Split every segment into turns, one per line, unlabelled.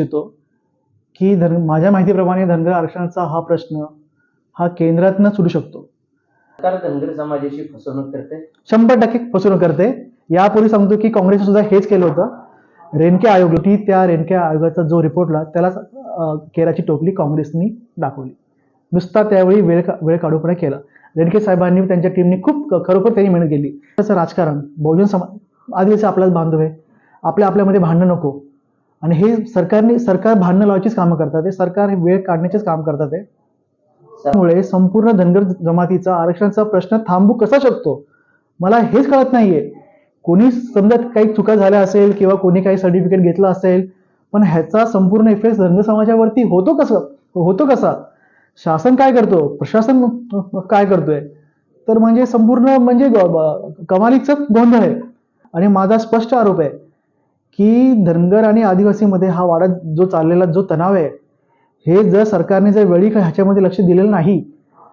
येतो की धन माझ्या माहितीप्रमाणे धनगर आरक्षणाचा हा प्रश्न हा केंद्रातनं सुटू शकतो.
सरकार धनगर समाजाची फसवणूक करते?
शंभर टक्के फसवणूक करते. यापूर्वी सांगतो की काँग्रेसने सुद्धा हेच केलं होतं. रेणके आयोग ती त्या रेणके आयोगाचा जो रिपोर्टला त्याला केराची टोपली काँग्रेसनी दाखवली. नुसता त्यावेळी वेळ वेळ काढूपणा केला. रेणके साहेबांनी त्यांच्या टीमने खूप खरोखर त्यांनी मेहनत केली. त्याचं राजकारण बहुजन समाज आदिवासी आपलाच बांधव आहे. आपल्या आपल्यामध्ये भांडणं नको. आणि हे सरकारने सरकार भांडणं लावायचीच कामं करतात हे सरकार हे वेळ काढण्याचेच काम करतात आहे त्यामुळे संपूर्ण धनगर जमातीचा आरक्षणाचा प्रश्न थांबू कसा शकतो? मला हेच कळत नाहीये. कोणी समजा काही चुका झाल्या असेल किंवा कोणी काही सर्टिफिकेट घेतलं असेल पण ह्याचा संपूर्ण इफेक्ट धनगर समाजावरती होतो कसं? होतो कसा? शासन काय करतो? प्रशासन काय करतोय? तर म्हणजे संपूर्ण म्हणजे ग- कमालीचाच गोंधळ आहे. आणि माझा स्पष्ट आरोप आहे की धनगर आणि आदिवासीमध्ये हा वाढत जो चाललेला जो तणाव आहे हे जर सरकारने जर वेळी ह्याच्यामध्ये लक्ष दिलेलं नाही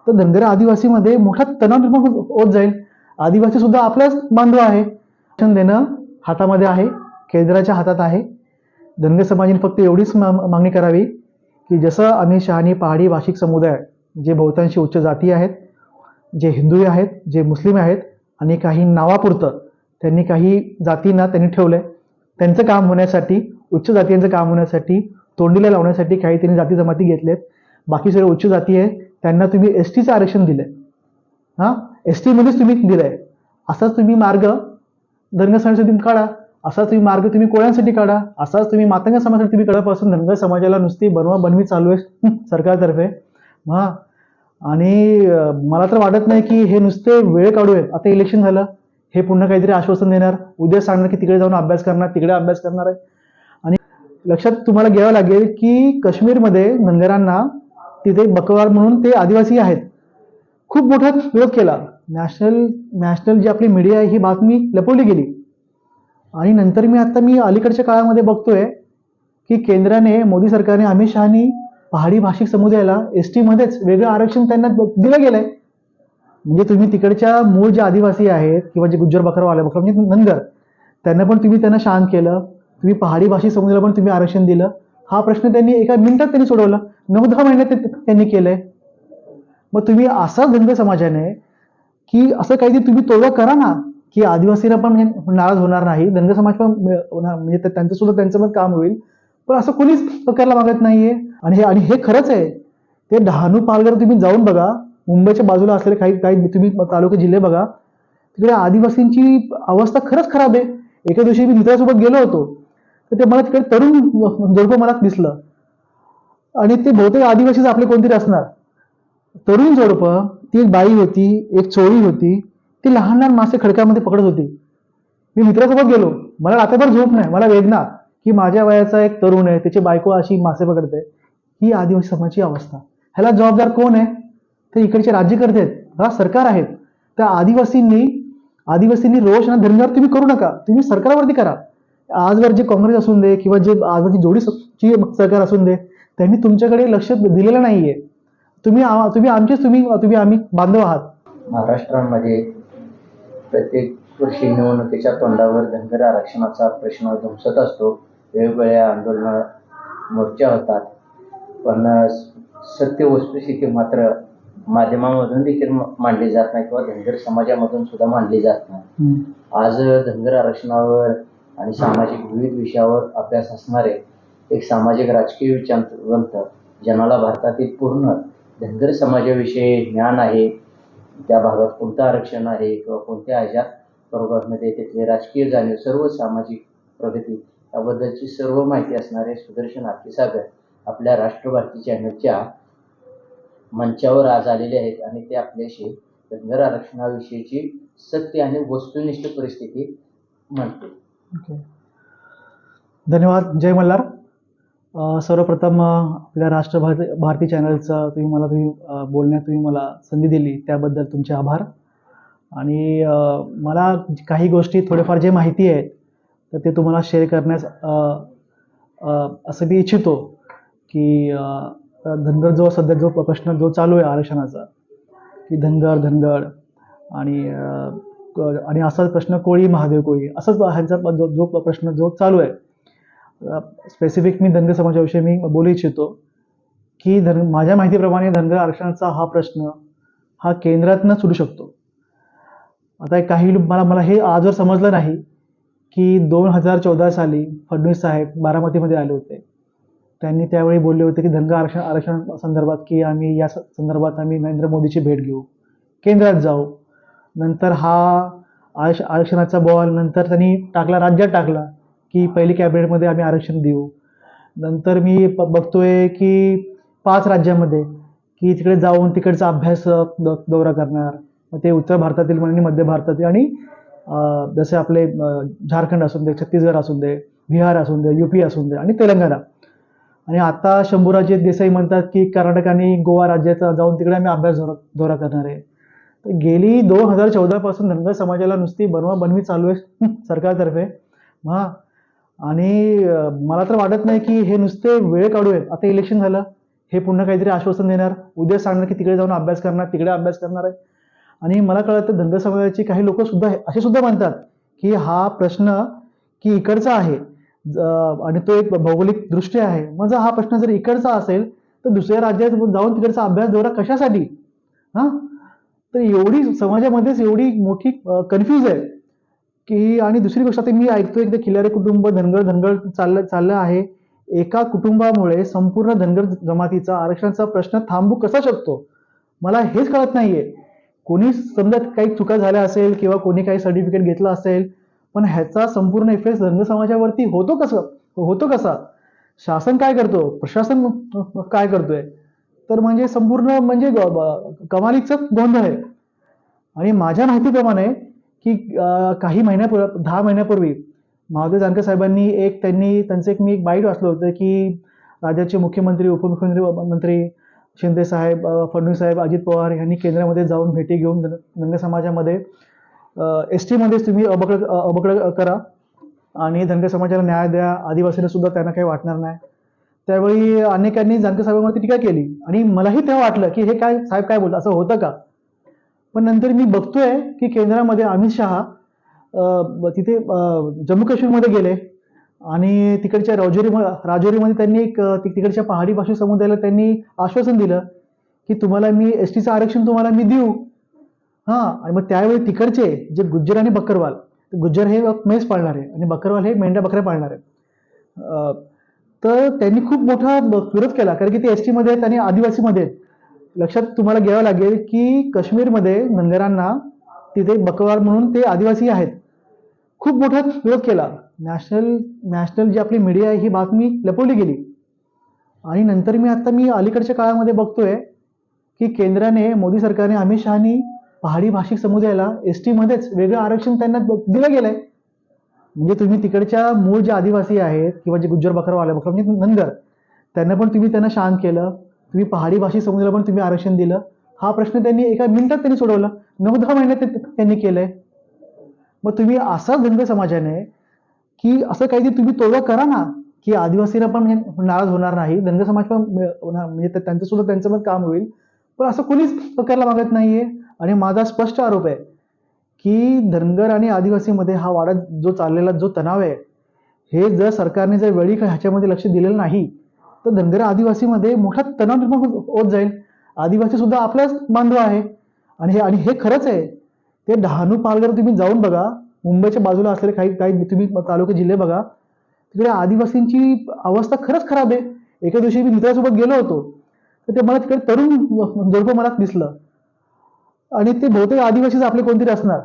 तर धनगर आदिवासीमध्ये मोठा तणाव निर्माण होत जाईल. आदिवासी सुद्धा आपलाच बांधव आहे. शिक्षण देणं हातामध्ये आहे केंद्राच्या हातात आहे. धनगर समाजाने फक्त एवढीच मा- मागणी करावी की जसं अमित शहानी पहाडी भाषिक समुदाय जे बहुतांशी उच्च जाती आहेत जे हिंदू आहेत जे मुस्लिम आहेत आणि काही नावापुरतं त्यांनी काही जातींना त्यांनी ठेवलं आहे त्यांचं काम होण्यासाठी उच्च जातीयांचं काम होण्यासाठी तोंडीला लावण्यासाठी काही त्यांनी जाती जमाती घेतलेत. बाकी सगळे उच्च जाती आहे. त्यांना तुम्ही एस टीचं आरक्षण दिलंय. हां? एस टीमध्येच तुम्ही दिलंय. असाच तुम्ही मार्ग धनगर काढा. असाच तुम्ही मार्ग तुम्ही कोळ्यांसाठी काढा. असाच तुम्ही मातंग समाजासाठी तुम्ही काढापासून धनगर समाजाला नुसती बनवा बनवी चालू आहे. सरकारतर्फे. हां. आणि मला तर वाटत नाही की हे नुसते वेळ काढू आहे आता इलेक्शन झालं. हे पुन्हा काहीतरी आश्वासन देणार. उद्या सांगणार की तिकडे जाऊन अभ्यास करणार तिकडे अभ्यास करणार आहे. आणि लक्षात तुम्हाला घ्यावं लागेल की काश्मीरमध्ये नंगरांना तिथे बकवार म्हणून ते आदिवासी आहेत. खूप मोठा विरोध केला. नॅशनल नॅशनल जी आपली मीडिया आहे ही बातमी लपवली गेली. आणि नंतर मी आता मी अलीकडच्या काळामध्ये बघतोय की केंद्राने मोदी सरकारने अमित शहानी पहाडी भाषिक समुदायाला एस टीमध्येच वेगळं आरक्षण त्यांना दिलं गेलंय. म्हणजे तुम्ही तिकडच्या मूळ जे आदिवासी आहेत किंवा जे गुज्जर बकरवाले बकर म्हणजे धनगर त्यांना पण तुम्ही त्यांना शांत केलं तुम्ही पहाडी भाषिक समुदायाला पण तुम्ही आरक्षण दिलं. हा प्रश्न त्यांनी एका मिनिटात त्यांनी सोडवला. नऊ दहा महिन्यात त्यांनी केलंय. मग तुम्ही असा धनगर समाजाने की असं काहीतरी तुम्ही तोडगा करा ना की आदिवासीला पण म्हणजे नाराज होणार नाही धनगर समाज पण म्हणजे त्यांचं सुद्धा त्यांचं पण काम होईल. पण असं कोणीच करायला मागत नाहीये. आणि हे आणि हे खरंच आहे. ते डहाणू पालघर तुम्ही जाऊन बघा. मुंबईच्या बाजूला असलेले काही काही तुम्ही तालुके जिल्हे बघा तिकडे आदिवासींची अवस्था खरंच खराब आहे. एका दिवशी मी मित्रासोबत गेलो होतो. तर ते मला तिकडे तरुण जोडपं मला दिसलं. आणि ते बहुतेक आदिवासीच आपले कोणतरी असणार. तरुण जोडपं ती एक बाई होती एक चोळी होती ती लहान लहान मासे खडकामध्ये पकडत होती. मी मित्रासोबत गेलो. मला रात्रभर झोप नाही मला वेदना की माझ्या वयाचा एक तरुण आहे त्याची बायको अशी मासे पकडते. ही आदिवासी समाजाची अवस्था. ह्याला जबाबदार कोण आहे? ते इकडचे राज्यकर्ते आहेत हा सरकार आहेत त्या आदिवासींनी आदिवासींनी रोष आणि धनगर तुम्ही करू नका तुम्ही सरकारवरती करा. आजवर जे काँग्रेस असून दे किंवा जे आजवरची जोडी ची सरकार असून दे त्यांनी तुमच्याकडे लक्ष दिलेलं नाहीये. तुम्ही तुम्ही आमचेच तुम्ही तुम्ही आम्ही बांधव आहात.
महाराष्ट्रामध्ये प्रत्येक वर्षी निवडणुकीच्या तोंडावर धनगर आरक्षणाचा प्रश्न धुमसत असतो. वेगवेगळ्या आंदोलन मोर्चा होतात. पण सत्य वस्तुस्थिती मात्र माध्यमामधून देखील मांडली जात नाही किंवा धनगर समाजामधून सुद्धा मांडली जात नाही. आज धनगर आरक्षणावर आणि सामाजिक विविध विषयावर अभ्यास असणारे एक सामाजिक राजकीय विचारवंत ज्याला भारतातील पूर्ण धनगर समाजाविषयी ज्ञान आहे त्या भागात कोणतं आरक्षण आहे किंवा कोणत्या ह्याच्यात बरोबरमध्ये तिथले राजकीय जाणीव सर्व सामाजिक प्रगती याबद्दलची सर्व माहिती असणारे सुदर्शन आरतीसागर आपल्या राष्ट्रभारती चॅनलच्या मंचावर आज आलेले आहेत आणि ते आपल्याशी धनगर आरक्षणाविषयीची सत्य आणि वस्तुनिष्ठ परिस्थिती म्हणते
ओके. धन्यवाद. जय मल्हार. सर्वप्रथम आपल्या राष्ट्र भारती भारती चॅनलचं तुम्ही मला तुम्ही बोलण्यात तुम्ही मला संधी दिली त्याबद्दल तुमचे आभार. आणि मला काही गोष्टी थोडेफार जे माहिती आहेत तर ते तुम्हाला शेअर करण्यास असं मी इच्छितो की धनगर जो सध्या जो प्रश्न जो चालू आहे आरक्षणाचा की धनगर धनगड आणि आणि असाच प्रश्न कोळी महादेव कोळी असंच ह्यांचा जो जो प्रश्न जो चालू आहे स्पेसिफिक मी धनगर समाजाविषयी मी बोलू इच्छितो की धन माझ्या माहितीप्रमाणे धनगर आरक्षणाचा हा प्रश्न हा केंद्रातनं सुटू शकतो. आता काही मला मला हे आजवर समजलं नाही की दोन हजार चौदा साली फडणवीस साहेब बारामतीमध्ये आले होते त्यांनी त्यावेळी बोलले होते की धनगर आरक्षण आरक्षण संदर्भात की आम्ही या संदर्भात आम्ही नरेंद्र मोदीची भेट घेऊ. केंद्रात जाऊ. नंतर हा आरक्ष आरक्षणाचा बॉल नंतर त्यांनी टाकला राज्यात टाकला की पहिली कॅबिनेटमध्ये आम्ही आरक्षण देऊ. नंतर मी प बघतोय की पाच राज्यामध्ये की तिकडे जाऊन तिकडचा अभ्यास द- दौरा करणार. मग ते उत्तर भारतातील आणि मध्य भारतातील आणि जसे आपले झारखंड असून दे छत्तीसगड असून दे बिहार असून दे युपी असून दे आणि तेलंगणा. आणि आता शंभूराजे देसाई म्हणतात की कर्नाटक आणि गोवा राज्याचा जाऊन तिकडे आम्ही अभ्यास दौरा दौरा करणार आहे. तर गेली दोन हजार चौदापासून धनगर समाजाला नुसती बनवा बनवी चालू आहे सरकारतर्फे. हां. आणि मला तर वाटत नाही की हे नुसते वेळ काढू आहे आता इलेक्शन झालं. हे पुन्हा काहीतरी आश्वासन देणार. उद्या सांगणार की तिकडे जाऊन अभ्यास करणार तिकडे अभ्यास करणार आहे. आणि मला कळतं धनगर समाजाची काही लोक सुद्धा आहे- असे सुद्धा म्हणतात की हा प्रश्न की इकडचा आहे. आणि तो एक भौगोलिक दृष्टी आहे. मग हा प्रश्न जर इकडचा असेल तर दुसऱ्या राज्यात जाऊन तिकडचा अभ्यास दौरा कशासाठी? हा? तर एवढी समाजामध्येच एवढी मोठी कन्फ्यूज आहे. की आणि दुसरी गोष्ट आता मी ऐकतोय एकदा खिलारे कुटुंब धनगर धनगर चाललं चाललं आहे. एका कुटुंबामुळे संपूर्ण धनगर जमातीचा आरक्षणाचा प्रश्न थांबू कसा शकतो? मला हेच कळत नाहीये. कोणी समजा काही चुका झाल्या असेल किंवा कोणी काही सर्टिफिकेट घेतलं असेल पण ह्याचा संपूर्ण इफेक्ट धनगर समाजावरती होतो कसं? होतो कसा? शासन काय करतो? प्रशासन काय करतोय? तर म्हणजे संपूर्ण म्हणजे ग- ब- गोंधळ आहे. आणि माझ्या माहितीप्रमाणे की काही महिन्यापूर्वी दहा महिन्यापूर्वी महादेव जानकर साहेबांनी एक त्यांनी त्यांचं एक मी एक बाईट वाचलं होतं की राज्याचे मुख्यमंत्री उपमुख्यमंत्री मंत्री शिंदे साहेब फडणवीस साहेब अजित पवार यांनी केंद्रामध्ये जाऊन भेटी घेऊन रंग समाजामध्ये एस टीमध्येच तुम्ही अबकड अबकड करा. आणि धनगर समाजाला न्याय द्या. आदिवासीला सुद्धा त्यांना काही वाटणार नाही. त्यावेळी अनेकांनी जानकर साहेबांवरती टीका केली. आणि मलाही तेव्हा वाटलं की हे काय साहेब काय बोलतात असं होतं का? पण नंतर मी बघतोय की केंद्रामध्ये अमित शहा तिथे जम्मू काश्मीरमध्ये गेले. आणि तिकडच्या राजौरी राजौरीमध्ये त्यांनी एक तिकडच्या पहाडी भाषा समुदायाला त्यांनी आश्वासन दिलं की तुम्हाला मी एस टीचं आरक्षण तुम्हाला मी देऊ. हां आणि मग त्यावेळी तिकडचे जे गुज्जर आणि बकरवाल गुज्जर हे मेस पाळणार आहे आणि बकरवाल हे मेंढ्या बकऱ्या पाळणार आहे तर त्यांनी खूप मोठा विरोध केला कारण की ते एस टीमध्ये आहेत आणि आदिवासीमध्ये आहेत. लक्षात तुम्हाला घ्यावं लागेल की काश्मीरमध्ये नंगरांना तिथे बकरवाल म्हणून ते आदिवासी आहेत. खूप मोठा विरोध केला. नॅशनल नॅशनल जी आपली मीडिया आहे ही बातमी लपवली गेली. आणि नंतर मी आता मी अलीकडच्या काळामध्ये बघतोय की केंद्राने मोदी सरकारने अमित शहानी पहाडी भाषिक समुदायाला एस टीमध्येच वेगळं आरक्षण त्यांना दिलं गेलंय. म्हणजे तुम्ही तिकडच्या मूळ जे आदिवासी आहेत किंवा जे गुज्जर बकरवाले बकर म्हणजे नंदर त्यांना पण तुम्ही त्यांना शांत केलं तुम्ही पहाडी भाषिक समुदायाला पण तुम्ही आरक्षण दिलं. हा प्रश्न त्यांनी एका मिनिटात त्यांनी सोडवला. नऊ दहा महिन्यात त्यांनी केलंय. मग तुम्ही असा धनगर समाजाने की असं काहीतरी तुम्ही तोडा करा ना की आदिवासीला पण म्हणजे नाराज होणार नाही धनगर समाज पण म्हणजे त्यांचं सुद्धा त्यांचं पण काम होईल. पण असं कोणीच करायला मागत नाहीये. आणि माझा स्पष्ट आरोप आहे की धनगर आणि आदिवासीमध्ये हा वाढत जो चाललेला जो तणाव आहे हे जर सरकारने जर वेळी ह्याच्यामध्ये लक्ष दिलेलं नाही तर धनगर आदिवासीमध्ये मोठा तणाव निर्माण हो-, होत जाईल. आदिवासी सुद्धा आपलाच बांधव आहे. आणि हे आणि हे खरंच आहे ते डहाणू पालघर तुम्ही जाऊन बघा मुंबईच्या बाजूला असलेले काही काही तुम्ही तालुके जिल्हे बघा तिकडे आदिवासींची अवस्था खरंच खराब आहे. एका दिवशी मी मित्रासोबत गेलो होतो तर ते मला तिकडे तरुण जोडपं मला दिसलं. आणि ते बहुतेक आदिवासीच आपले कोणतरी असणार.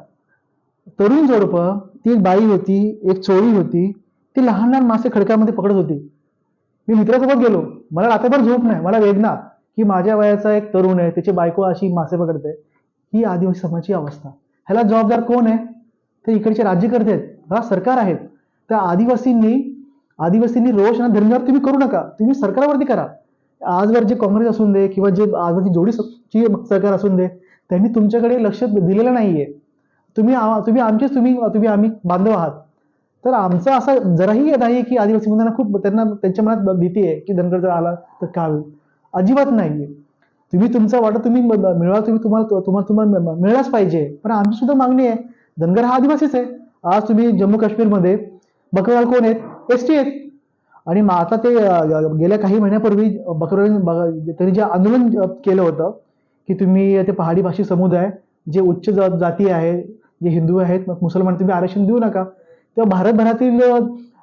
तरुण जोडपं ती एक बाई होती एक चोळी होती ती लहान लहान मासे खडक्यामध्ये पकडत होती. मी मित्रासोबत गेलो. मला रात्रभर झोप नाही मला वेदना की माझ्या वयाचा एक तरुण आहे त्याची बायको अशी मासे पकडते. ही आदिवासी समाजाची अवस्था. ह्याला जबाबदार कोण आहे? ते इकडचे राज्यकर्ते आहेत. हा सरकार आहेत त्या आदिवासींनी आदिवासींनी रोष आणि धर्मावर तुम्ही करू नका. तुम्ही सरकारवरती करा. आजवर जे काँग्रेस असून दे किंवा जे आजवरची जोडी ची सरकार असून दे त्यांनी तुमच्याकडे लक्ष दिलेलं नाहीये. तुम्ही तुम्ही आमचेच तुम्ही तुम्ही आम्ही बांधव आहात. तर आमचं असं जराही नाही की आदिवासी मुलांना खूप त्यांना त्यांच्या मनात भीती आहे की धनगर जर आला तर काय होईल? अजिबात नाहीये. तुम्ही तुमचा वाटा तुम्ही मिळवा तुम्ही तुम्हाला तुम्हाला तुम्हाला मिळलाच मिळालाच पाहिजे. पण आमची सुद्धा मागणी आहे. धनगर हा आदिवासीच आहे. आज तुम्ही जम्मू काश्मीरमध्ये बकरवाल कोण आहेत? एस टी आहेत. आणि मग आता ते गेल्या काही महिन्यापूर्वी बकरवाल त्यांनी जे आंदोलन केलं होतं की तुम्ही ते पहाडी भाषी समुदाय जे उच्च जा- जाती आहे जे हिंदू आहेत मग मुसलमान तुम्ही आरक्षण देऊ नका. तेव्हा भारतभरातील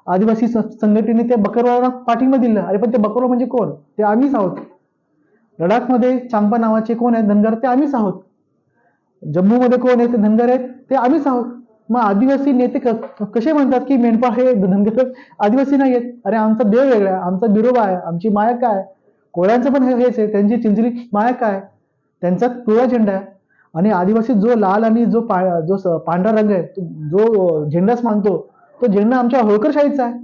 आदिवासी संघटनेने त्या बकरवाला पाठिंबा दिला. अरे पण ते बकरवा म्हणजे कोण? ते आम्हीच आहोत. लडाखमध्ये चांगपा नावाचे कोण आहेत? धनगर ते आम्हीच आहोत. जम्मूमध्ये कोण आहे ते धनगर आहेत ते आम्हीच आहोत. मग आदिवासी नेते क- कसे म्हणतात की मेंढपाळ हे धनगर आदिवासी नाही आहेत? अरे आमचा देव वेगळा आहे आमचा बिरोबा आहे आमची माया काय? कोळ्यांचं पण हे- हेच आहे त्यांची चिंचली माया काय? त्यांचा पिवळा झेंडा आहे. आणि आदिवासी जो लाल आणि जो पा जो स- पांढरा रंग आहे जो झेंडाच मानतो तो झेंडा आमच्या होळकरशाहीचा आहे.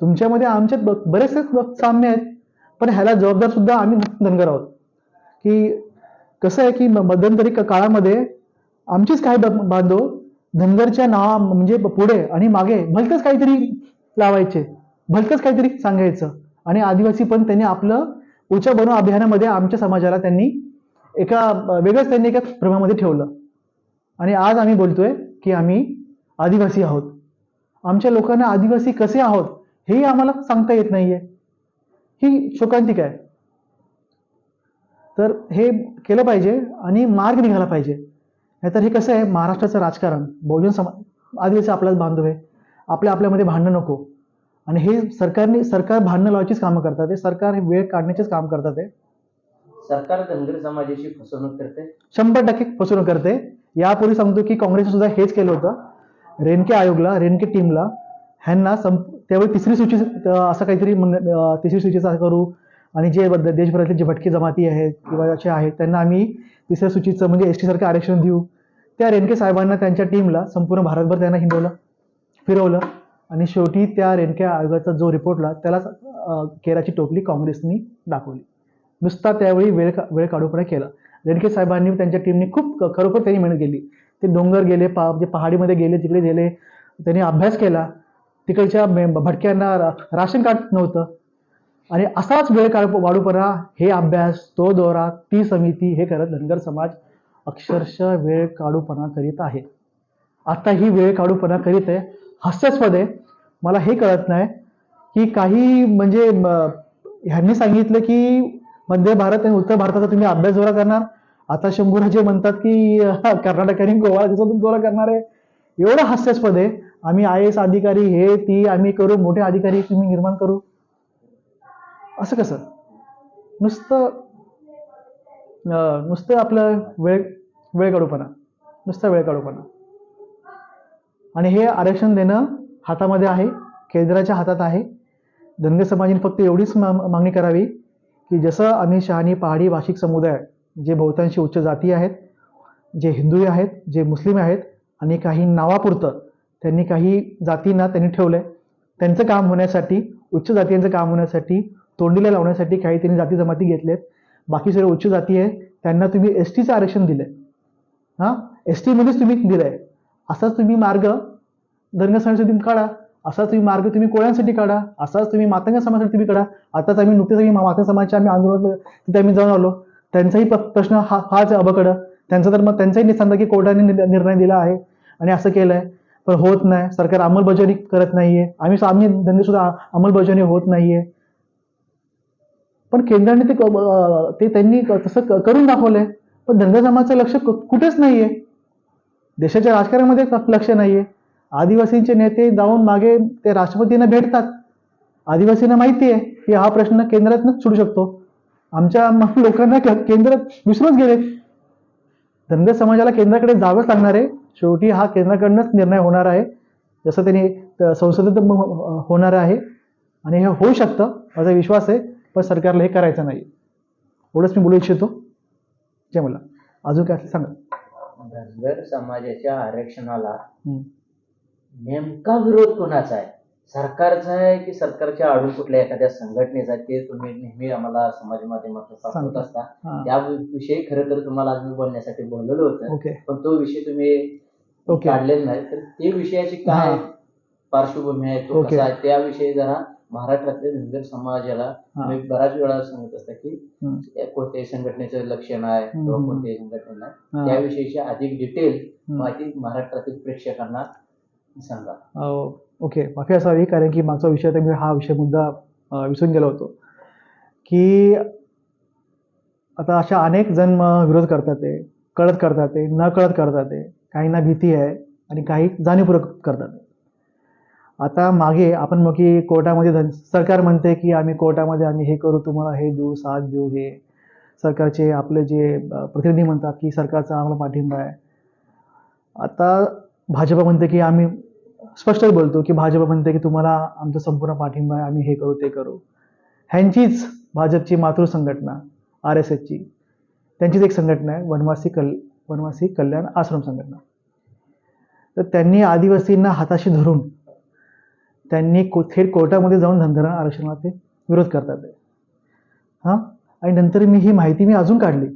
तुमच्यामध्ये आमच्यात ब- बरेचसे साम्य आहेत. पण ह्याला जबाबदार सुद्धा आम्ही धनगर आहोत. की कसं आहे की मध्यंतरी काळामध्ये आमचेच काही ब- बांधव धनगरच्या नावा म्हणजे पुढे आणि मागे भलतंच काहीतरी लावायचे भलतंच काहीतरी सांगायचं. आणि आदिवासी पण त्यांनी आपलं उच्च बनव अभियानामध्ये आमच्या समाजाला त्यांनी एका वेगळंच त्यांनी एका प्रभामध्ये ठेवलं. आणि आज आम्ही बोलतोय की आम्ही आदिवासी आहोत. आमच्या लोकांना आदिवासी कसे आहोत हेही आम्हाला सांगता येत नाहीये. ही शोकांतिक आहे. तर हे केलं पाहिजे आणि मार्ग निघाला पाहिजे. नाहीतर हे कसं आहे महाराष्ट्राचं राजकारण बहुजन समाज आदिवासी आपलाच बांधव आहे. आपल्या आपल्यामध्ये भांडणं नको. आणि हे सरकारने सरकार भांडणं लावायचीच कामं करतात. ते सरकार हे वेळ काढण्याचेच काम करतात आहे
सरकार धनगर समाजाची फसवणूक करते?
शंभर टक्के फसवणूक करते. यापूर्वी सांगतो की काँग्रेसने सुद्धा हेच केलं होतं. रेनके आयोगला रेनके टीमला ह्यांना संप त्यावेळी तिसरी सूची असं काहीतरी तिसरी सूचीचा करू आणि जे देशभरातले जे भटके जमाती आहेत किंवा असे आहेत त्यांना आम्ही तिसऱ्या सूचीचं म्हणजे एस टी सारखं आरक्षण देऊ. त्या रेनके साहेबांना त्यांच्या टीमला संपूर्ण भारतभर त्यांना हिंडवलं फिरवलं आणि शेवटी त्या रेनके आयोगाचा जो रिपोर्टला त्याला केराची टोपली काँग्रेसनी दाखवली. नुसता त्यावेळी वेळ का- वेळ काढूपणा केला. रेडके साहेबांनी त्यांच्या टीमने खूप खरोखर त्यांनी मेहनत केली. ते डोंगर गेले पा म्हणजे पहाडीमध्ये गेले तिकडे गेले त्यांनी अभ्यास केला. तिकडच्या भटक्यांना रा- राशन कार्ड नव्हतं. आणि असाच वेळ काढ वाढूपणा हे अभ्यास तो दौरा ती समिती हे करत धनगर समाज अक्षरशः वेळ काढूपणा करीत आहे. आता ही वेळ काढूपणा करीत आहे. हास्यास्पद आहे. मला हे कळत नाही की काही म्हणजे म, ह्यांनी सांगितलं की मध्य भारत आणि उत्तर भारताचा तुम्ही अभ्यास जोरा करणार. आता शंभूराजे म्हणतात की कर्नाटक आणि गोवा दिवसातून जोरा करणार आहे. एवढं हास्यास्पद आहे. आम्ही आय एस अधिकारी हे ती आम्ही करू मोठे अधिकारी तुम्ही निर्माण करू. असं कसं? नुसतं नुसतं आपलं वेळ वेळ काढूपणा. नुसतं वेळ काढूपणा. आणि हे आरक्षण देणं हातामध्ये आहे. केंद्राच्या हातात आहे. धनगर समाजाने फक्त एवढीच मा- मागणी करावी. की जसं अमित शहानी पहाडी भाषिक समुदाय जे बहुतांशी उच्च जाती आहेत जे हिंदू आहेत जे मुस्लिम आहेत आणि काही नावापुरतं त्यांनी काही जातींना त्यांनी ठेवलंय. त्यांचं काम होण्यासाठी उच्च जातींचं काम होण्यासाठी तोंडीला लावण्यासाठी काही त्यांनी जाती जमाती घेतल्यात बाकी सगळे उच्च जाती आहे त्यांना तुम्ही एस टीचं आरक्षण दिलंय. हां? एस टीमध्येच तुम्ही दिलंय. असाच तुम्ही मार्ग धनगर समाजासाठी तुम्ही काढा. असाच तुम्ही मार्ग तुम्ही कोळ्यांसाठी काढा. असाच तुम्ही मातंग समाजासाठी तुम्ही काढा. आताच आम्ही नुकतेच आम्ही मातंग समाजाचे आम्ही आंदोलन तिथे आम्ही जाऊन आलो. त्यांचाही प्रश्न हा हाच आहे अबकड. त्यांचा तर मग त्यांचाही निसंद की कोर्टाने निर्णय दिला आहे. आणि असं केलंय. पण होत नाही. सरकार अंमलबजावणी करत नाहीये. आम्ही आम्ही धंदे सुद्धा अंमलबजावणी होत नाहीये. पण केंद्राने ते ते त्यांनी तसं करून दाखवलंय. पण धंदे समाजाचं लक्ष कुठेच नाहीये. देशाच्या राजकारणामध्ये लक्ष नाहीये. आदिवासींचे नेते जाऊन मागे ते राष्ट्रपतींना भेटतात. आदिवासींना माहिती आहे की हा प्रश्न केंद्रातनंच सुटू शकतो. आमच्या लोकांना केंद्र विसरूनच गेले. धनगर समाजाला केंद्राकडे जावंच लागणार आहे. शेवटी हा केंद्राकडनंच निर्णय होणार आहे. जसं त्यांनी संसदेत होणार आहे. आणि हे होऊ शकतं माझा विश्वास आहे. पण सरकारला हे करायचं नाही. एवढंच मी बोलू इच्छितो. जय मला अजून काय सांगा.
धनगर समाजाच्या आरक्षणाला. नेमका विरोध कोणाचा आहे सरकारचा आहे की सरकारच्या आडून कुठल्या एखाद्या संघटनेचा आहे ते तुम्ही नेहमी आम्हाला समाज माध्यमातून
सांगतो.
असता
हां
त्या विषयी खरं तर तुम्हाला आज मी बोलण्यासाठी बोललेलं होतं
ओके
पण तो विषय तुम्ही
ओके.
काढलेला नाही तर ते विषयाची काय
हां.
पार्श्वभूमी आहे तो
ओके.
कसा आहे त्याविषयी जरा महाराष्ट्रातल्या धनगर समाजाला
हां.
तुम्ही बऱ्याच वेळा सांगत असता की
हम्म.
कोणत्याही संघटनेचं लक्षण आहे किंवा
हम्म.
कोणत्याही संघटना
हां.
त्याविषयीची अधिक डिटेल
हम्म.
माहिती महाराष्ट्रातील प्रेक्षकांना सांगा.
ओके. माफी असावी कारण की मागचा विषय तर मी हा विषय मुद्दा विसरून गेलो होतो. की आता अशा अनेक जण विरोध करतात ते कळत करतात ते न कळत करतात ते काहींना भीती आहे आणि काही जाणीवपूर्वक करतात आता मागे आपण मग की कोर्टामध्ये धन सरकार म्हणते की आम्ही कोर्टामध्ये आम्ही हे करू तुम्हाला हे देऊ साथ देऊ हे. सरकारचे आपले जे प्रतिनिधी म्हणतात की सरकारचा आम्हाला पाठिंबा आहे. आता भाजप म्हणते की आम्ही स्पष्ट बोलतो की भाजप म्हणते की तुम्हाला आमचा संपूर्ण पाठिंबा आहे आम्ही हे करू ते करू. ह्यांचीच भाजपची मातृ संघटना आर एस एसची त्यांचीच एक संघटना आहे वनवासी कल वनवासी कल्याण आश्रम संघटना. तर त्यांनी आदिवासींना हाताशी धरून त्यांनी को थेट कोर्टामध्ये जाऊन धनधरण आरक्षणाला ते विरोध करतात. हां? आणि नंतर मी ही माहिती मी अजून काढली.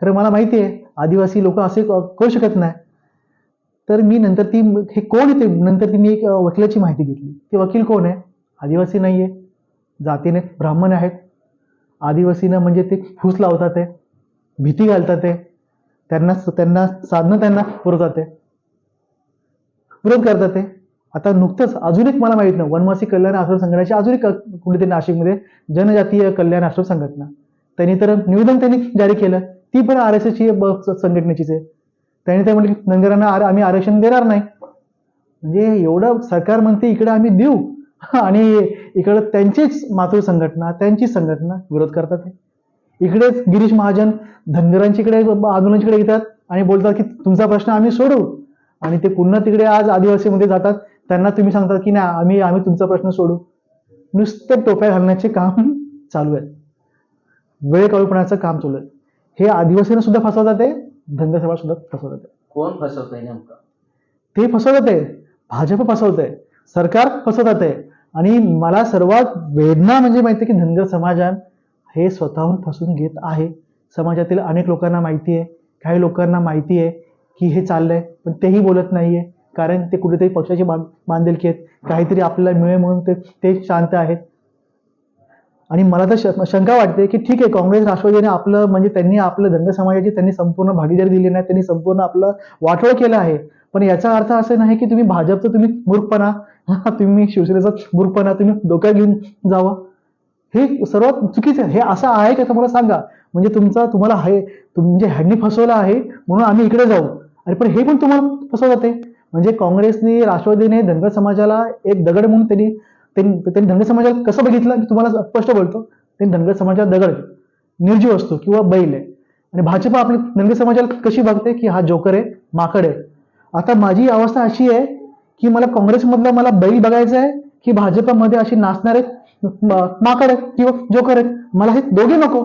खरं मला माहिती आहे आदिवासी लोक असे क- करू शकत नाही तर मी नंतर ती हे कोण येते नंतर ती मी एक वकिलाची माहिती घेतली. ते वकील कोण आहे? आदिवासी नाही आहे जातीने ब्राह्मण आहेत. आदिवासीनं म्हणजे ते फूस लावतात आहे भीती घालतात ते. त्यांना त्यांना साधनं त्यांना पुरवतात ते. विरोध करतात ते. आता नुकतंच अजून एक मला माहीत नाही. वनवासी कल्याण आश्रम संघटनेची अजून एक कुठेतरी नाशिकमध्ये जनजातीय कल्याण आश्रम संघटना. त्यांनी तर निवेदन त्यांनी जारी केलं. ती पण आर एस एसची संघटनेचीच आहे. त्यांनी त्या म्हटलं धनगरांना आर- आम्ही आरक्षण देणार नाही. म्हणजे एवढं सरकार म्हणते इकडे आम्ही देऊ. आणि इकडं त्यांचीच मातृ संघटना त्यांचीच संघटना विरोध करतात इकडेच गिरीश महाजन धनगरांच्याकडे आंदोलनाकडे येतात आणि बोलतात की तुमचा प्रश्न आम्ही सोडवू आणि ते पुन्हा तिकडे आज आदिवासीमध्ये जातात. त्यांना तुम्ही सांगतात की नाही आम्ही आम्ही तुमचा प्रश्न सोडू. नुसतं टोप्या घालण्याचे काम चालू आहे वेळ कळूपणाचं काम चालू आहे. हे आदिवासींना सुद्धा फसवतात आहे धनगर समाज सुद्धा फसवतात आहे.
कोण फसवतंय नेमकं?
ते फसवतात आहे. भाजप फसवत आहे. सरकार फसवतात आहे. आणि मला सर्वात वेदना म्हणजे माहिती आहे की धनगर समाजात हे स्वतःहून फसून घेत आहे. समाजातील अनेक लोकांना माहिती आहे काही लोकांना माहिती आहे की हे चाललंय पण तेही बोलत नाहीये. कारण ते कुठेतरी पक्षाची बां बांधिलकी आहेत. काहीतरी आपल्याला मिळेल म्हणून ते ते शांत आहेत. आणि मला तर श- शंका वाटते की ठीक आहे काँग्रेस राष्ट्रवादीने आपलं म्हणजे त्यांनी आपलं धनगर समाजाची त्यांनी संपूर्ण भागीदारी दिली नाही त्यांनी संपूर्ण आपलं वाटोळ केलं आहे. पण याचा अर्थ असं नाही की तुम्ही भाजपचं तुम्ही मूर्खपणा तुम्ही शिवसेनेचा मूर्खपणा तुम्ही डोक्यात घेऊन जावं. हे सर्वात चुकीचं आहे. हे असं आहे का? तुम्हाला सांगा. म्हणजे तुमचा तुम्हाला हे तुम- म्हणजे ह्यांनी फसवलं आहे म्हणून आम्ही इकडे जाऊ. अरे पण हे पण तुम्हाला फसवत आहे म्हणजे काँग्रेसने राष्ट्रवादीने धनगर समाजाला एक दगड म्हणून त्यांनी त्यांनी धनगर समाजाला कसं बघितलं? मी तुम्हाला स्पष्ट बोलतो. त्यांनी धनगर समाजाला दगड निर्जीव असतो किंवा बैल आहे. आणि भाजप आपली धनगर समाजाला कशी बघते की हा जोकर आहे माकड आहे. आता माझी अवस्था अशी आहे की मला काँग्रेसमधला मला बैल बघायचं आहे की भाजपमध्ये अशी नाचणारे माकड आहेत किंवा जोकर आहेत. मला हे दोघे नको.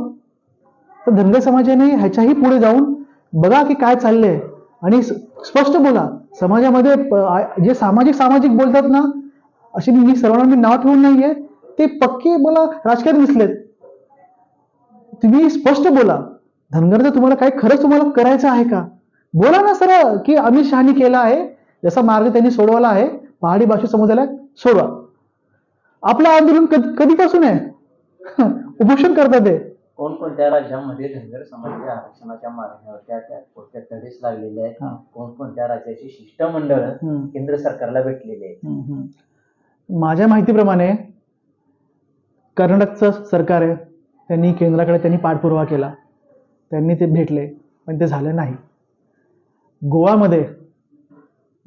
तर धनगर समाजाने ह्याच्याही पुढे जाऊन बघा की काय चाललंय. आणि स्पष्ट बोला. समाजामध्ये जे सामाजिक सामाजिक बोलतात ना अशी मी सर्वांना मी नाव ठेवून नाहीये. ते पक्के मला राजकारणी दिसलेत. तुम्ही स्पष्ट बोला. धनगरचं तुम्हाला काय खरंच तुम्हाला करायचं आहे का? बोला ना सरळ की अमित शहानी केला आहे जसा मार्ग त्यांनी सोडवला आहे. पहाडी भाषा समुदायाला सोडवा. आपलं आंदोलन कध- कधीपासून आहे? उपोषण करतात ते.
कोणकोणत्या राज्यांमध्ये धनगर समाजाच्या आरक्षणाच्या मागण्यावर त्या त्या कोणत्या तडेच लागलेल्या आहेत. कोणकोणत्या राज्याची शिष्टमंडळ. केंद्र सरकारला भेटलेली आहेत.
माझ्या माहितीप्रमाणे कर्नाटकचं सरकार आहे. त्यांनी केंद्राकडे त्यांनी पाठपुरावा केला. त्यांनी ते भेटले पण ते झालं नाही. गोवामध्ये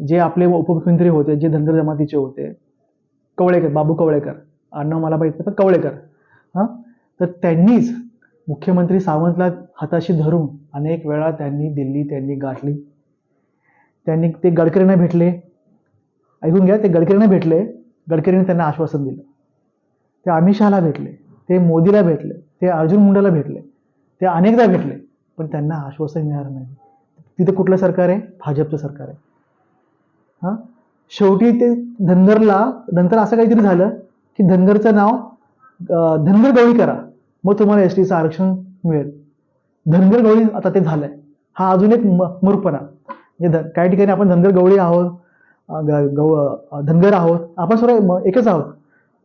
जे आपले उपमुख्यमंत्री होते जे धनगर जमातीचे होते कवळेकर बाबू कवळेकर आडनाव मला माहीत पण कवळेकर हां? तर त्यांनीच मुख्यमंत्री सावंतला हाताशी धरून अनेक वेळा त्यांनी दिल्ली त्यांनी गाठली. त्यांनी ते गडकरींना भेटले. ऐकून घ्या ते गडकरींना भेटले. गडकरींनी त्यांना आश्वासन दिलं. ते अमित शहाला भेटले ते मोदीला भेटले ते अर्जुन मुंडाला भेटले ते अनेकदा भेटले पण त्यांना आश्वासन मिळणार नाही. तिथे कुठलं सरकार आहे? भाजपचं सरकार आहे. हां? शेवटी ते धनगरला नंतर असं काहीतरी झालं की धनगरचं नाव धनगर गवळी करा. मग तुम्हाला एस टीचं आरक्षण मिळेल. धनगर गवळी आता ते झालंय. हा अजून एक म- मूर्खपणा. म्हणजे ध- काही ठिकाणी आपण धनगर गवळी आहोत गव अं, धनगर आहोत. आपण सर्व एकच आहोत.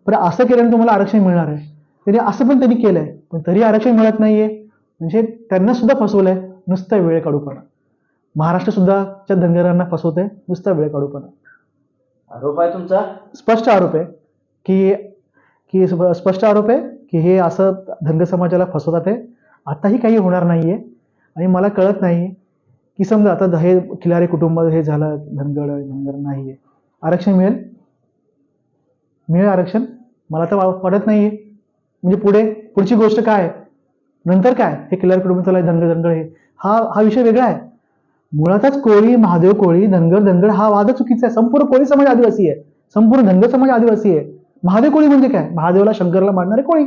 पण असं केल्याने तुम्हाला आरक्षण मिळणार आहे. त्यांनी असं पण त्यांनी केलंय पण तरी आरक्षण मिळत नाहीये. म्हणजे त्यांना सुद्धा फसवलंय नुसतं वेळ काढूपणा. महाराष्ट्र सुद्धा च्या धनगरांना फसवतंय नुसता वेळ काढूपणा.
आरोप आहे तुमचा?
स्पष्ट आरोप आहे की की स्प- स्पष्ट आरोप आहे की हे असं धनगर समाजाला फसवतात आहे. आताही काही होणार नाही आहे आणि मला कळत नाही की समजा आता हे खिलारी कुटुंब हे झालं धनगड धनगर नाही आहे आरक्षण मिळेल? मिळेल आरक्षण? मला तर वाटत नाही आहे म्हणजे पुढे पुढची गोष्ट काय? आहे? नंतर काय? हे खिलारी कुटुंब चालू आहे धनगर धनगड हे. हा हा विषय वेगळा आहे. मुळातच कोळी महादेव कोळी धनगर धनगड हा वाद चुकीचा आहे. संपूर्ण कोळी समाज आदिवासी आहे. संपूर्ण धनगर समाज आदिवासी आहे. महादेव कोळी म्हणजे काय? महादेवला शंकरला मानणारे कोळी.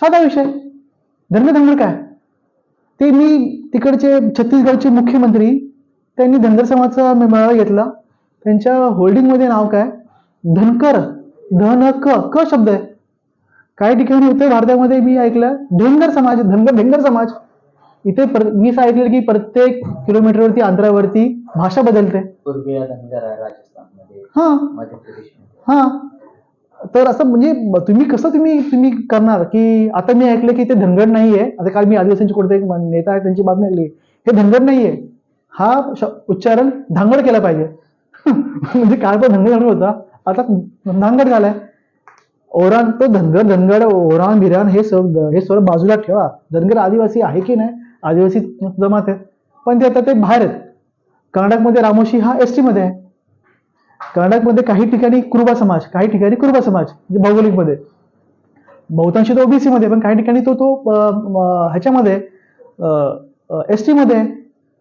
साधा विषय. धनगर धनगर काय? ते मी तिकडचे छत्तीसगडचे मुख्यमंत्री त्यांनी धनगर समाजाचा मेळावा घेतला. त्यांच्या होल्डिंगमध्ये नाव काय? धनकर. धन क क शब्द आहे. काही ठिकाणी उत्तर भारतामध्ये मी ऐकलं ढेंगर समाज धनगर ढेंगर समाज. इथे मी ऐकलं की प्रत्येक किलोमीटरवरती अंतरावरती भाषा बदलते.
धनगर
हा. हा. तर असं म्हणजे तुम्ही कसं तुम्ही तुम्ही करणार? की आता मी ऐकलं की ते धनगड नाहीये. आता काल मी आदिवासींचे कोणते एक नेता आहे त्यांची बातमी ऐकली. हे धनगड नाहीये. हा श- उच्चारण धांगड केला पाहिजे. म्हणजे काल तो धनगड धनगड होता. आता धांगड झालाय. ओरान तो धनगर धनगड ओरान बिरान हे सब हे सर्व बाजूला ठेवा. धनगर आदिवासी आहे की नाही? आदिवासी जमात आहे. पण ते आता ते बाहेर आहेत. कर्नाटकमध्ये रामोशी हा एसमध्ये आहे. कर्नाटकमध्ये काही ठिकाणी कुरुबा समाज काही ठिकाणी कुरुबा समाज म्हणजे भौगोलिकमध्ये. बहुतांशी तो ओबीसी मध्ये पण काही ठिकाणी तो तो ह्याच्यामध्ये एस टीमध्ये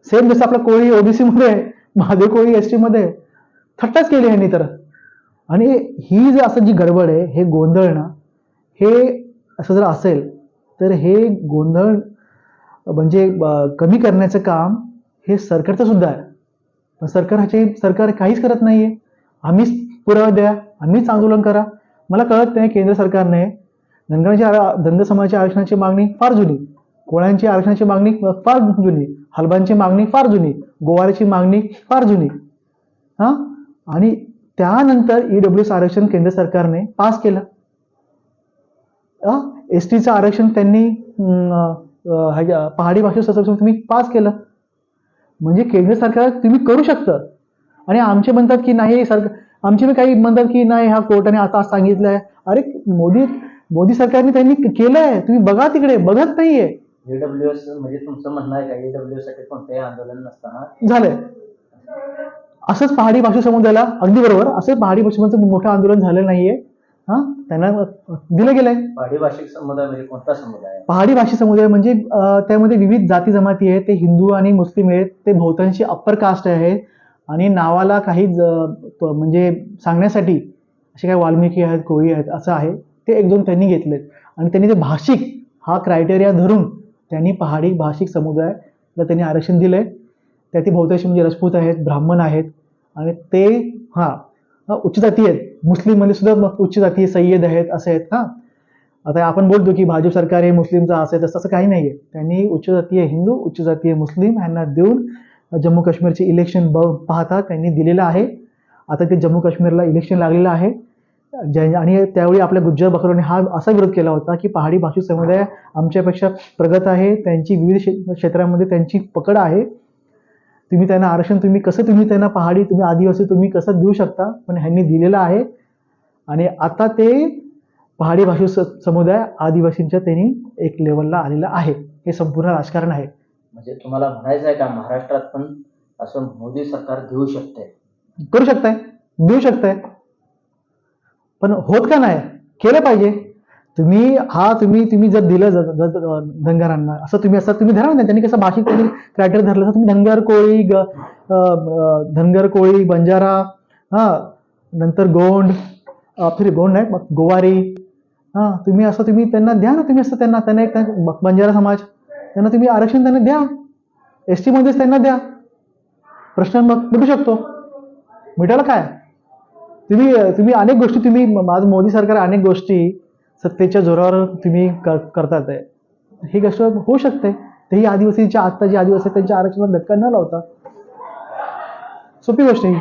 सेम जसं आपला कोळी ओबीसीमध्ये आहे, महादेव कोळी एस टीमध्ये आहे. थट्टाच केली ह्यांनी तर. आणि ही जर असं जी गडबड आहे हे गोंधळ ना हे असं जर असेल तर हे गोंधळ म्हणजे कमी करण्याचं काम हे सरकारचं सुद्धा आहे. पण सरकार ह्याची सरकार काहीच करत नाहीये. आम्हीच पुरावा द्या आम्हीच आंदोलन करा. मला कळत नाही केंद्र सरकारने धनगरांची आर- धनगर समाजाच्या आरक्षणाची मागणी फार जुनी कोळ्यांची आरक्षणाची मागणी फार जुनी हलबांची मागणी फार जुनी गोवारीची मागणी फार जुनी. हां? आणि त्यानंतर ईडब्ल्यूचं आरक्षण केंद्र सरकारने पास केलं. एस टीचं आरक्षण त्यांनी ह्याच्या- पहाडी भाषा तुम्ही पास केलं. म्हणजे केंद्र सरकार तुम्ही करू शकता आणि आमचे म्हणतात की नाही सरकार आमचे बी काही म्हणतात की नाही हा कोर्टाने आता असं सांगितलंय. अरे मोदी मोदी सरकारने त्यांनी केलंय. तुम्ही बघा तिकडे बघत नाहीये.
एस म्हणजे तुमचं म्हणणं आहे का? साठी कोणतेही आंदोलन नसताना?
झालंय. असंच पहाडी भाषा समुदायाला अगदी बरोबर असं पहाडी भाषा समुदायाचं मोठं आंदोलन झालं नाहीये. हा? त्यांना दिलं गेलंय.
पहाडी भाषिक समुदाय म्हणजे कोणता समुदाय? आहे
पहाडी भाषी समुदाय म्हणजे त्यामध्ये विविध जाती जमाती आहेत ते हिंदू आणि मुस्लिम आहेत ते बहुतांशी अप्पर कास्ट आहे. आणि नावाला काही ज- म्हणजे सांगण्यासाठी असे काही वाल्मिकी आहेत कोळी आहेत असं आहे ते एक दोन त्यांनी घेतलेत आणि त्यांनी ते भाषिक हा क्रायटेरिया धरून त्यांनी पहाडी भाषिक समुदायाला त्यांनी आरक्षण दिलं आहे त्यातील बहुतांशी म्हणजे राजपूत आहेत ब्राह्मण आहेत आणि ते हां उच्च जाती आहेत. मुस्लिममध्ये म्हणजे सुद्धा उच्च जाती सय्यद आहेत असे आहेत हां. आता आपण बोलतो की भाजप सरकार हे मुस्लिमचं असं आहे तसं काही नाही आहे त्यांनी उच्च जातीय हिंदू उच्च जातीय मुस्लिम यांना देऊन जम्मू काश्मीरचे इलेक्शन ब पाहता त्यांनी दिलेलं आहे. आता ते जम्मू काश्मीरला इलेक्शन लागलेलं आहे. ज्या आणि त्यावेळी आपल्या गुज्जर बकरोने हा असा विरोध केला होता की पहाडी भाषिक समुदाय आमच्यापेक्षा प्रगत आहे त्यांची विविध क्षेत्रामध्ये त्यांची पकड आहे. तुम्ही त्यांना आरक्षण तुम्ही कसं तुम्ही त्यांना पहाडी तुम्ही आदिवासी तुम्ही कसं देऊ शकता? पण ह्यांनी दिलेलं आहे. आणि आता ते पहाडी भाषिक स- समुदाय आदिवासींच्या त्यांनी एक लेवलला आलेला आहे. हे संपूर्ण राजकारण आहे.
म्हणजे तुम्हाला म्हणायचं आहे का महाराष्ट्रात पण असं मोदी सरकार देऊ शकते
करू शकतंय देऊ शकताय. पण होत का नाही? केलं पाहिजे. तुम्ही हा तुम्ही तुम्ही जर दिलं धनगरांना असं तुम्ही असं तुम्ही धरा ना त्यांनी कसं भाषिक त्यांनी क्रायटेरिया धरलं तुम्ही धनगर कोळी धनगर कोळी बंजारा हा नंतर गोंड फिर गोंड नाही मग गोवारी हा तुम्ही असं तुम्ही त्यांना द्या ना तुम्ही असं त्यांना त्यांना एक बंजारा समाज त्यांना तुम्ही आरक्षण त्यांना द्या. एस टीमध्येच त्यांना द्या. प्रश्न मग मिटू शकतो. मिटायला काय? तुम्ही तुम्ही अनेक गोष्टी तुम्ही माझं मोदी सरकार अनेक गोष्टी सत्तेच्या जोरावर तुम्ही कर- करतात. आहे ही गोष्ट होऊ शकते? तेही आदिवासींच्या आत्ता जे आदिवासी त्यांच्या आरक्षणात धक्का न लावता. सोपी गोष्ट ही.